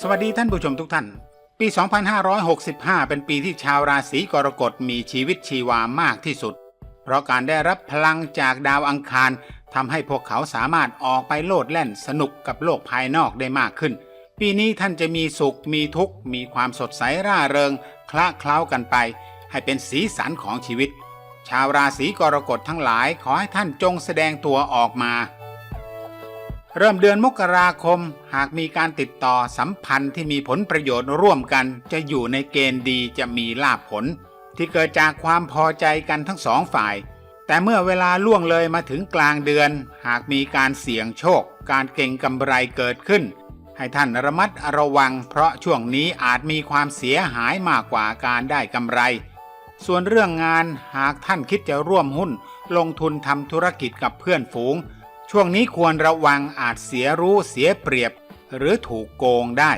สวัสดีท่านผู้ชมทุกท่าน ปี 2565 เป็นปีที่ชาวราศีกรกฎมีชีวิตชีวามากที่สุด เพราะการได้รับพลังจากดาวอังคารทำให้พวกเขาสามารถออกไปโลดแล่นสนุกกับโลกภายนอกได้มากขึ้น ปีนี้ท่านจะมีสุข มีทุกข์ มีความสดใสร่าเริง คละเคล้ากันไป ให้เป็นสีสันของชีวิต ชาวราศีกรกฎทั้งหลายขอให้ท่านจงแสดงตัวออกมา เริ่มเดือนมกราคม หากมีการติดต่อสัมพันธ์ที่มีผลประโยชน์ร่วมกัน จะอยู่ในเกณฑ์ดีจะมีลาภผล ที่เกิดจากความพอใจกันทั้งสองฝ่าย แต่เมื่อเวลาล่วงเลยมาถึงกลางเดือน หากมีการเสี่ยงโชค การเก่งกำไรเกิดขึ้น ให้ท่านระมัดระวัง เพราะช่วงนี้อาจมีความเสียหายมากกว่าการได้กำไร ส่วนเรื่องงานหากท่านคิดจะร่วมหุ้น ลงทุนทำธุรกิจกับเพื่อนฝูง ช่วงนี้ควรระวังอาจเสียรู้เสียเปรียบ หรือถูกโกงได้